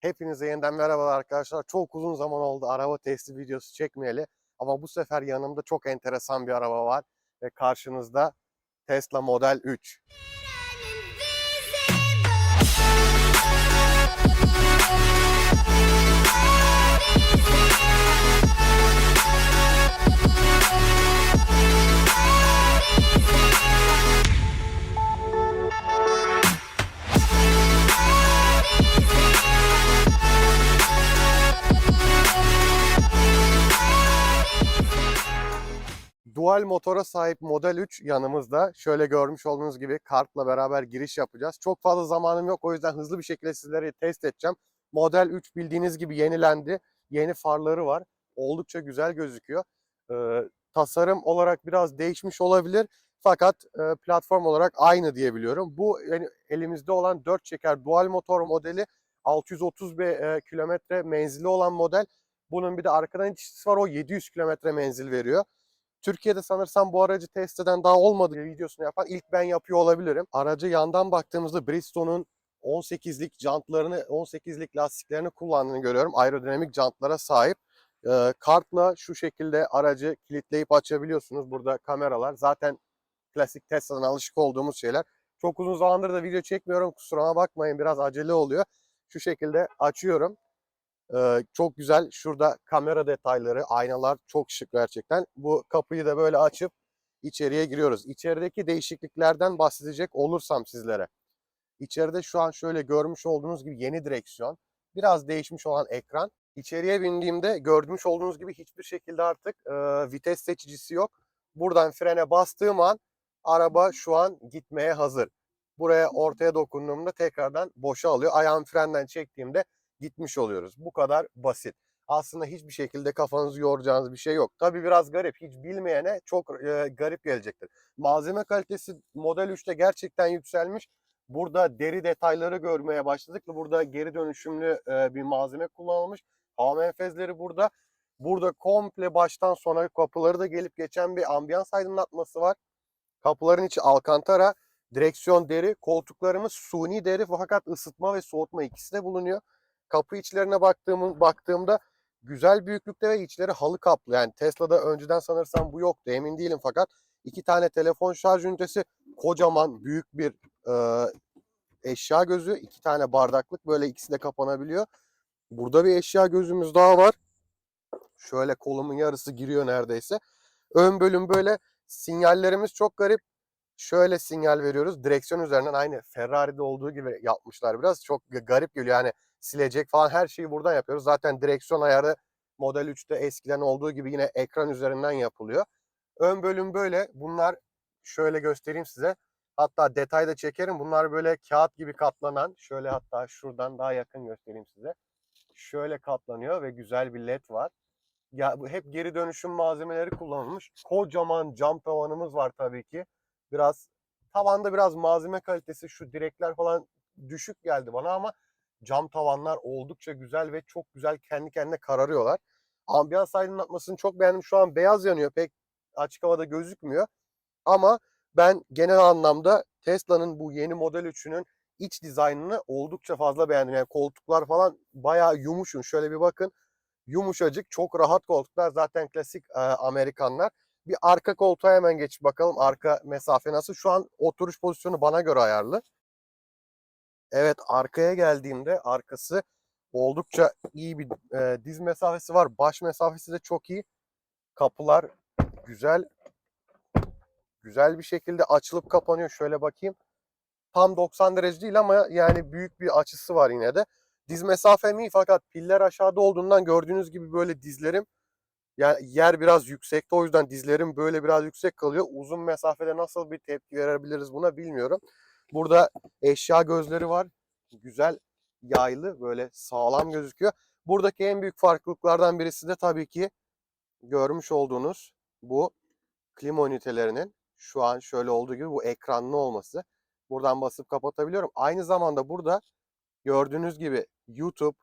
Hepinize yeniden merhabalar arkadaşlar. Çok uzun zaman oldu araba testi videosu çekmeyeli. Ama bu sefer yanımda çok enteresan bir araba var. Ve karşınızda Tesla Model 3. Dual motora sahip Model 3 yanımızda. Şöyle görmüş olduğunuz gibi kartla beraber giriş yapacağız. Çok fazla zamanım yok o yüzden hızlı bir şekilde sizlere test edeceğim. Model 3 bildiğiniz gibi yenilendi. Yeni farları var. Oldukça güzel gözüküyor. Ee, tasarım olarak biraz değişmiş olabilir. Fakat e, platform olarak aynı diyebiliyorum. Bu yani elimizde olan 4 çeker dual motor modeli 630 be, e, kilometre menzili olan model. Bunun bir de arkadan itişlisi var o 700 kilometre menzil veriyor. Türkiye'de sanırsam bu aracı test eden daha olmadı videosunu yapan ilk ben yapıyor olabilirim. Aracı yandan baktığımızda Bridgestone'un 18'lik jantlarını, 18'lik lastiklerini kullandığını görüyorum. Aerodinamik jantlara sahip. Ee, kartla şu şekilde aracı kilitleyip açabiliyorsunuz. Burada kameralar. Zaten klasik Tesla'dan alışık olduğumuz şeyler. Çok uzun zamandır da video çekmiyorum. Kusuruma bakmayın biraz acele oluyor. Şu şekilde açıyorum. Ee, çok güzel. Şurada kamera detayları, aynalar çok şık gerçekten. Bu kapıyı da böyle açıp içeriye giriyoruz. İçerideki değişikliklerden bahsedecek olursam sizlere. İçeride şu an şöyle görmüş olduğunuz gibi yeni direksiyon. Biraz değişmiş olan ekran. İçeriye bindiğimde gördüğünüz olduğunuz gibi hiçbir şekilde artık e, vites seçicisi yok. Buradan frene bastığım an araba şu an gitmeye hazır. Buraya ortaya dokunduğumda tekrardan boşa alıyor. Ayağım frenden çektiğimde gitmiş oluyoruz. Bu kadar basit. Aslında hiçbir şekilde kafanızı yoracağınız bir şey yok. Tabii biraz garip. Hiç bilmeyene çok e, garip gelecektir. Malzeme kalitesi Model 3'te gerçekten yükselmiş. Burada deri detayları görmeye başladık burada geri dönüşümlü e, bir malzeme kullanılmış. Hava menfezleri burada. Burada komple baştan sona kapıları da gelip geçen bir ambiyans aydınlatması var. Kapıların içi alkantara, direksiyon deri, koltuklarımız suni deri fakat ısıtma ve soğutma ikisi de bulunuyor kapı içlerine baktığım, baktığımda güzel büyüklükte ve içleri halı kaplı. Yani Tesla'da önceden sanırsam bu yoktu emin değilim fakat iki tane telefon şarj ünitesi kocaman büyük bir e, eşya gözü iki tane bardaklık böyle ikisi de kapanabiliyor. Burada bir eşya gözümüz daha var. Şöyle kolumun yarısı giriyor neredeyse. Ön bölüm böyle sinyallerimiz çok garip. Şöyle sinyal veriyoruz. Direksiyon üzerinden aynı Ferrari'de olduğu gibi yapmışlar biraz. Çok garip geliyor yani silecek falan her şeyi buradan yapıyoruz. Zaten direksiyon ayarı Model 3'te eskiden olduğu gibi yine ekran üzerinden yapılıyor. Ön bölüm böyle. Bunlar şöyle göstereyim size. Hatta detayda çekerim. Bunlar böyle kağıt gibi katlanan. Şöyle hatta şuradan daha yakın göstereyim size. Şöyle katlanıyor ve güzel bir led var. Ya bu hep geri dönüşüm malzemeleri kullanılmış. Kocaman cam tavanımız var tabii ki. Biraz tavanda biraz malzeme kalitesi şu direkler falan düşük geldi bana ama cam tavanlar oldukça güzel ve çok güzel kendi kendine kararıyorlar. Ambiyans aydınlatmasını çok beğendim. Şu an beyaz yanıyor. Pek açık havada gözükmüyor. Ama ben genel anlamda Tesla'nın bu yeni Model 3'ünün iç dizaynını oldukça fazla beğendim. Yani koltuklar falan bayağı yumuşun. Şöyle bir bakın. Yumuşacık, çok rahat koltuklar. Zaten klasik e, Amerikanlar. Bir arka koltuğa hemen geçip bakalım. Arka mesafe nasıl? Şu an oturuş pozisyonu bana göre ayarlı. Evet arkaya geldiğimde arkası oldukça iyi bir e, diz mesafesi var. Baş mesafesi de çok iyi. Kapılar güzel. Güzel bir şekilde açılıp kapanıyor. Şöyle bakayım. Tam 90 derece değil ama yani büyük bir açısı var yine de. Diz mesafem iyi fakat piller aşağıda olduğundan gördüğünüz gibi böyle dizlerim yani yer biraz yüksekte o yüzden dizlerim böyle biraz yüksek kalıyor. Uzun mesafede nasıl bir tepki verebiliriz buna bilmiyorum. Burada eşya gözleri var. Güzel yaylı böyle sağlam gözüküyor. Buradaki en büyük farklılıklardan birisi de tabii ki görmüş olduğunuz bu klima ünitelerinin şu an şöyle olduğu gibi bu ekranlı olması. Buradan basıp kapatabiliyorum. Aynı zamanda burada gördüğünüz gibi YouTube,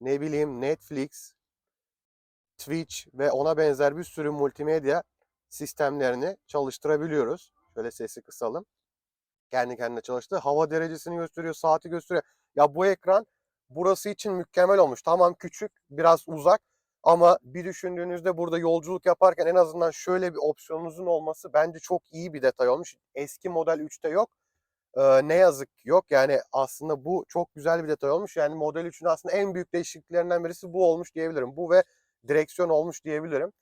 ne bileyim Netflix, Twitch ve ona benzer bir sürü multimedya sistemlerini çalıştırabiliyoruz. Şöyle sesi kısalım kendi kendine çalıştı. Hava derecesini gösteriyor, saati gösteriyor. Ya bu ekran burası için mükemmel olmuş. Tamam küçük, biraz uzak ama bir düşündüğünüzde burada yolculuk yaparken en azından şöyle bir opsiyonunuzun olması bence çok iyi bir detay olmuş. Eski model 3'te yok. Ee, ne yazık yok. Yani aslında bu çok güzel bir detay olmuş. Yani Model 3'ün aslında en büyük değişikliklerinden birisi bu olmuş diyebilirim. Bu ve direksiyon olmuş diyebilirim.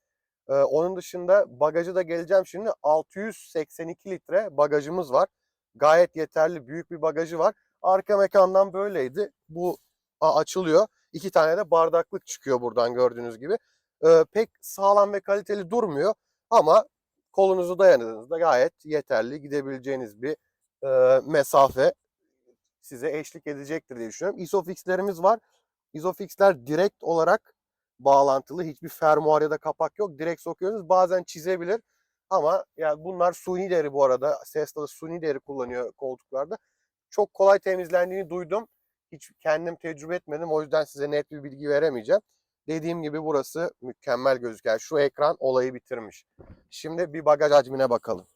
Ee, onun dışında bagajı da geleceğim şimdi. 682 litre bagajımız var. Gayet yeterli büyük bir bagajı var. Arka mekandan böyleydi. Bu açılıyor. İki tane de bardaklık çıkıyor buradan gördüğünüz gibi. Ee, pek sağlam ve kaliteli durmuyor ama kolunuzu dayadığınızda gayet yeterli gidebileceğiniz bir e, mesafe size eşlik edecektir diye düşünüyorum. Isofix'lerimiz var. Isofix'ler direkt olarak bağlantılı. Hiçbir fermuar ya da kapak yok. Direkt sokuyorsunuz. Bazen çizebilir. Ama yani bunlar suni deri bu arada. Tesla'da suni deri kullanıyor koltuklarda. Çok kolay temizlendiğini duydum. Hiç kendim tecrübe etmedim. O yüzden size net bir bilgi veremeyeceğim. Dediğim gibi burası mükemmel gözüküyor. Şu ekran olayı bitirmiş. Şimdi bir bagaj hacmine bakalım.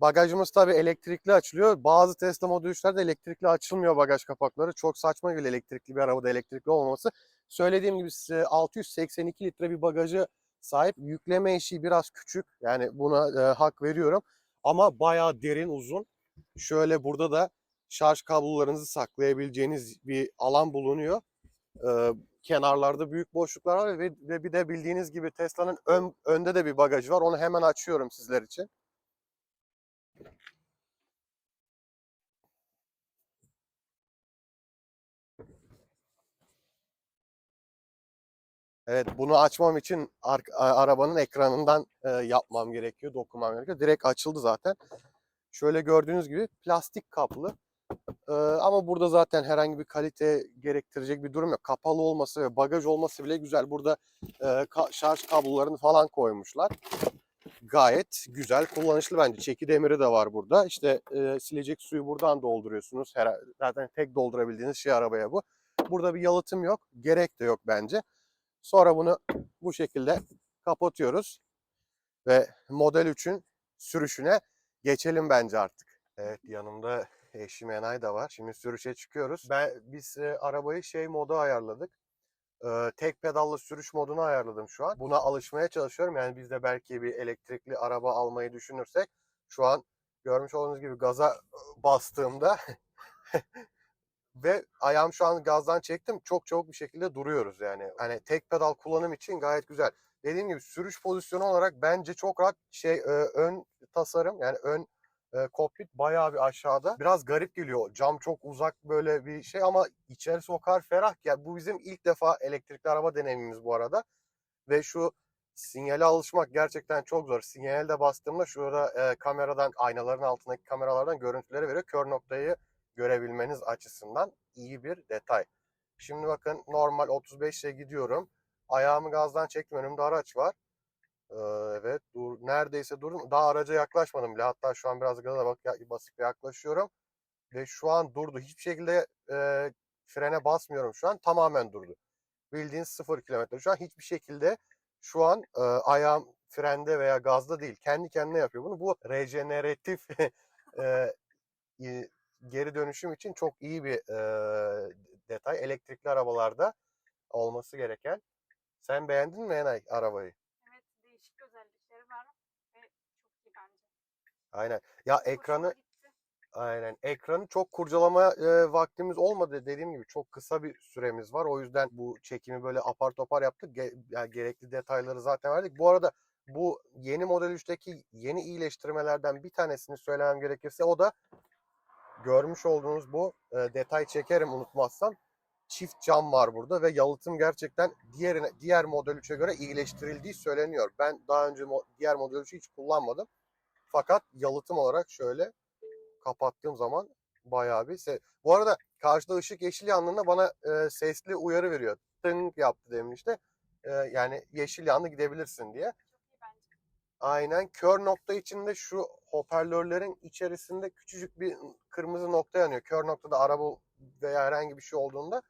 Bagajımız tabii elektrikli açılıyor. Bazı Tesla Model 3'lerde elektrikli açılmıyor bagaj kapakları. Çok saçma geliyor elektrikli bir arabada elektrikli olmaması. Söylediğim gibi size 682 litre bir bagajı sahip. Yükleme eşiği biraz küçük. Yani buna e, hak veriyorum. Ama bayağı derin uzun. Şöyle burada da şarj kablolarınızı saklayabileceğiniz bir alan bulunuyor. Ee, kenarlarda büyük boşluklar var ve, ve bir de bildiğiniz gibi Tesla'nın ön, önde de bir bagajı var. Onu hemen açıyorum sizler için. Evet bunu açmam için arabanın ekranından e, yapmam gerekiyor, dokunmam gerekiyor. Direkt açıldı zaten. Şöyle gördüğünüz gibi plastik kaplı. Ee, ama burada zaten herhangi bir kalite gerektirecek bir durum yok. Kapalı olması ve bagaj olması bile güzel. Burada e, ka- şarj kablolarını falan koymuşlar. Gayet güzel, kullanışlı bence. Çeki demiri de var burada. İşte e, silecek suyu buradan dolduruyorsunuz. Her, zaten tek doldurabildiğiniz şey arabaya bu. Burada bir yalıtım yok. Gerek de yok bence. Sonra bunu bu şekilde kapatıyoruz. Ve Model 3'ün sürüşüne geçelim bence artık. Evet yanımda eşim Enay da var. Şimdi sürüşe çıkıyoruz. Ben biz e, arabayı şey modu ayarladık. E, tek pedallı sürüş modunu ayarladım şu an. Buna alışmaya çalışıyorum. Yani biz de belki bir elektrikli araba almayı düşünürsek şu an görmüş olduğunuz gibi gaza e, bastığımda ve ayağım şu an gazdan çektim. Çok çabuk bir şekilde duruyoruz yani. Hani tek pedal kullanım için gayet güzel. Dediğim gibi sürüş pozisyonu olarak bence çok rahat şey e, ön tasarım yani ön e, kokpit bayağı bir aşağıda. Biraz garip geliyor. Cam çok uzak böyle bir şey ama içerisi o kadar ferah. Yani bu bizim ilk defa elektrikli araba deneyimimiz bu arada. Ve şu sinyale alışmak gerçekten çok zor. Sinyale de bastığımda şurada e, kameradan, aynaların altındaki kameralardan görüntüleri veriyor. Kör noktayı görebilmeniz açısından iyi bir detay. Şimdi bakın normal 35 ile gidiyorum. Ayağımı gazdan çektim. Önümde araç var. Ee, evet dur neredeyse durdum. Daha araca yaklaşmadım bile. Hatta şu an biraz gaza bak basıp yaklaşıyorum. Ve şu an durdu. Hiçbir şekilde e, frene basmıyorum şu an. Tamamen durdu. Bildiğin 0 kilometre. Şu an hiçbir şekilde şu an e, ayağım frende veya gazda değil. Kendi kendine yapıyor bunu. Bu rejeneratif e, geri dönüşüm için çok iyi bir e, detay. Elektrikli arabalarda olması gereken. Sen beğendin mi Enay arabayı? Evet, değişik özellikleri var ve çok iyi bence. Aynen. Ya ekranı Hoşuma gitti. aynen ekranı çok kurcalama e, vaktimiz olmadı dediğim gibi çok kısa bir süremiz var. O yüzden bu çekimi böyle apar topar yaptık. Ge- yani gerekli detayları zaten verdik. Bu arada bu yeni Model 3'teki yeni iyileştirmelerden bir tanesini söylemem gerekirse o da görmüş olduğunuz bu e, detay çekerim unutmazsam. Çift cam var burada ve yalıtım gerçekten diğerine, diğer Model 3'e göre iyileştirildiği söyleniyor. Ben daha önce mo- diğer Model 3'ü hiç kullanmadım. Fakat yalıtım olarak şöyle kapattığım zaman bayağı bir se- Bu arada karşıda ışık yeşil yandığında bana e, sesli uyarı veriyor. Tınk yaptı demişti. E, yani yeşil yandı gidebilirsin diye. Aynen kör nokta içinde şu hoparlörlerin içerisinde küçücük bir kırmızı nokta yanıyor. Kör noktada araba veya herhangi bir şey olduğunda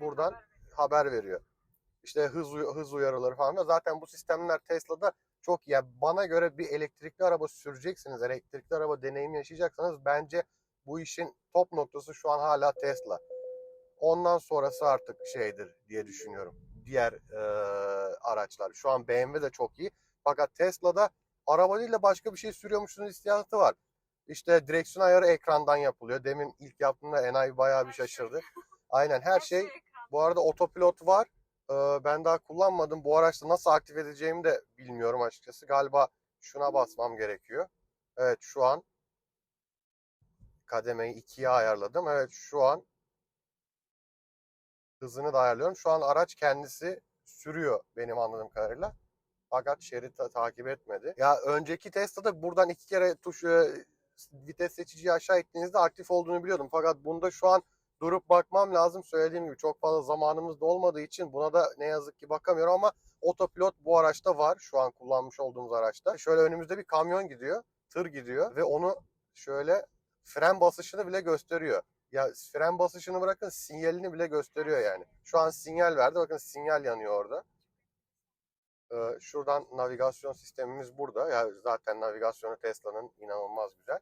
buradan Haber veriyor. İşte hız hız uyarıları falan da zaten bu sistemler Tesla'da çok iyi. Yani bana göre bir elektrikli araba süreceksiniz, elektrikli araba deneyimi yaşayacaksanız bence bu işin top noktası şu an hala Tesla. Ondan sonrası artık şeydir diye düşünüyorum. Diğer e, araçlar. Şu an BMW de çok iyi. Fakat Tesla'da araba değil de başka bir şey sürüyormuşsunuz hissiyatı var. İşte direksiyon ayarı ekrandan yapılıyor. Demin ilk yaptığımda Enayi bayağı bir şaşırdı. Aynen her şey. Bu arada otopilot var. Ee, ben daha kullanmadım. Bu araçta nasıl aktif edeceğimi de bilmiyorum açıkçası. Galiba şuna basmam gerekiyor. Evet şu an kademeyi ikiye ayarladım. Evet şu an hızını da ayarlıyorum. Şu an araç kendisi sürüyor benim anladığım kadarıyla. Fakat şerit ta- takip etmedi. Ya önceki Tesla'da buradan iki kere tuş e, vites seçiciyi aşağı ittiğinizde aktif olduğunu biliyordum. Fakat bunda şu an durup bakmam lazım. Söylediğim gibi çok fazla zamanımız da olmadığı için buna da ne yazık ki bakamıyorum ama otopilot bu araçta var. Şu an kullanmış olduğumuz araçta. Şöyle önümüzde bir kamyon gidiyor, tır gidiyor ve onu şöyle fren basışını bile gösteriyor. Ya fren basışını bırakın sinyalini bile gösteriyor yani. Şu an sinyal verdi. Bakın sinyal yanıyor orada. Ee, şuradan navigasyon sistemimiz burada. Ya zaten navigasyonu Tesla'nın inanılmaz güzel.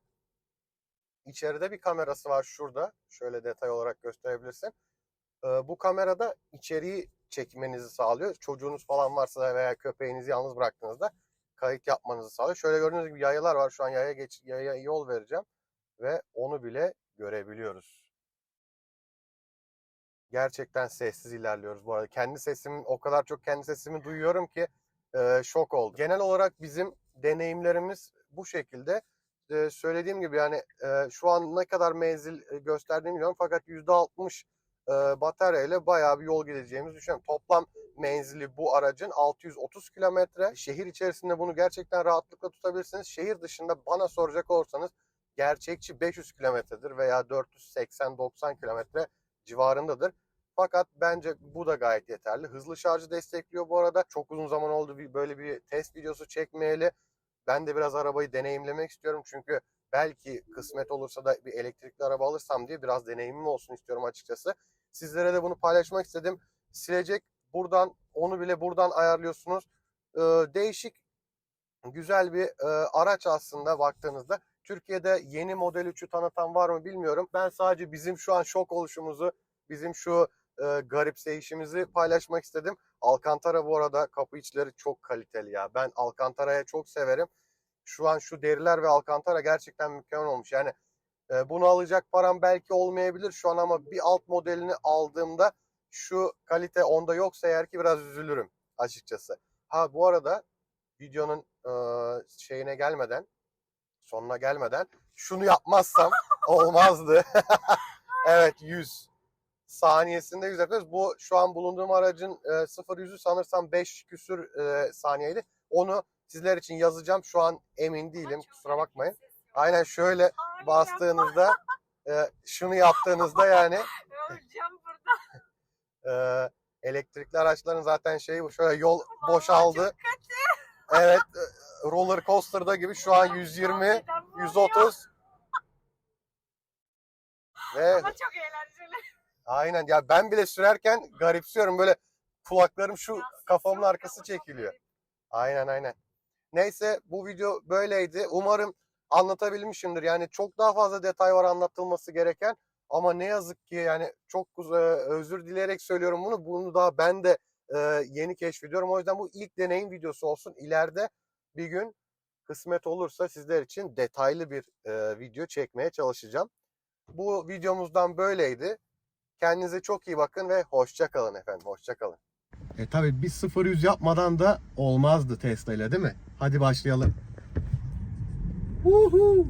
İçeride bir kamerası var şurada. Şöyle detay olarak gösterebilirsem. Ee, bu kamerada içeriği çekmenizi sağlıyor. Çocuğunuz falan varsa veya köpeğinizi yalnız bıraktığınızda kayıt yapmanızı sağlıyor. Şöyle gördüğünüz gibi yayalar var. Şu an yaya geç yaya yol vereceğim ve onu bile görebiliyoruz. Gerçekten sessiz ilerliyoruz bu arada. Kendi sesimin o kadar çok kendi sesimi duyuyorum ki e, şok oldum. Genel olarak bizim deneyimlerimiz bu şekilde. E, söylediğim gibi yani e, şu an ne kadar menzil gösterdiğimi bilmiyorum fakat %60 e, batarya ile bayağı bir yol gideceğimizi düşünüyorum. Toplam menzili bu aracın 630 kilometre. Şehir içerisinde bunu gerçekten rahatlıkla tutabilirsiniz. Şehir dışında bana soracak olursanız gerçekçi 500 kilometredir veya 480-90 kilometre civarındadır. Fakat bence bu da gayet yeterli. Hızlı şarjı destekliyor bu arada. Çok uzun zaman oldu bir böyle bir test videosu çekmeyeli. Ben de biraz arabayı deneyimlemek istiyorum çünkü belki kısmet olursa da bir elektrikli araba alırsam diye biraz deneyimim olsun istiyorum açıkçası. Sizlere de bunu paylaşmak istedim. Silecek buradan onu bile buradan ayarlıyorsunuz. Ee, değişik güzel bir e, araç aslında baktığınızda. Türkiye'de yeni Model 3'ü tanıtan var mı bilmiyorum. Ben sadece bizim şu an şok oluşumuzu, bizim şu e, garipseyişimizi paylaşmak istedim. Alcantara bu arada kapı içleri çok kaliteli ya. Ben Alcantara'ya çok severim. Şu an şu deriler ve Alcantara gerçekten mükemmel olmuş. Yani e, bunu alacak param belki olmayabilir şu an ama bir alt modelini aldığımda şu kalite onda yoksa eğer ki biraz üzülürüm açıkçası. Ha bu arada videonun e, şeyine gelmeden sonuna gelmeden şunu yapmazsam olmazdı. evet 100 saniyesinde 100 yapıyoruz. Bu şu an bulunduğum aracın e, 0-100'ü sanırsam 5 küsür e, saniyeydi. Onu sizler için yazacağım. Şu an emin değilim. Kusura bakmayın. Aynen şöyle bastığınızda e, şunu yaptığınızda yani yapma. Öleceğim burada. e, elektrikli araçların zaten şeyi bu. Şöyle yol boşaldı. Evet e, roller coaster'da gibi şu an 120, Midem bulanıyor. 130 ve Ama çok eğlenceli. Aynen ya ben bile sürerken garipsiyorum böyle kulaklarım şu kafamın arkası çekiliyor. Aynen aynen. Neyse bu video böyleydi. Umarım anlatabilmişimdir. Yani çok daha fazla detay var anlatılması gereken. Ama ne yazık ki yani çok e, özür dileyerek söylüyorum bunu. Bunu daha ben de e, yeni keşfediyorum. O yüzden bu ilk deneyim videosu olsun. İleride bir gün kısmet olursa sizler için detaylı bir e, video çekmeye çalışacağım. Bu videomuzdan böyleydi. Kendinize çok iyi bakın ve hoşça kalın efendim. Hoşça kalın. E tabi bir 0-100 yapmadan da olmazdı Tesla ile değil mi? Hadi başlayalım. Uhu.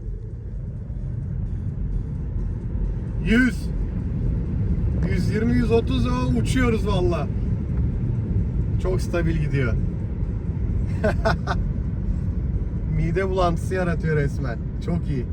100 120 130 o uçuyoruz valla. Çok stabil gidiyor. Mide bulantısı yaratıyor resmen. Çok iyi.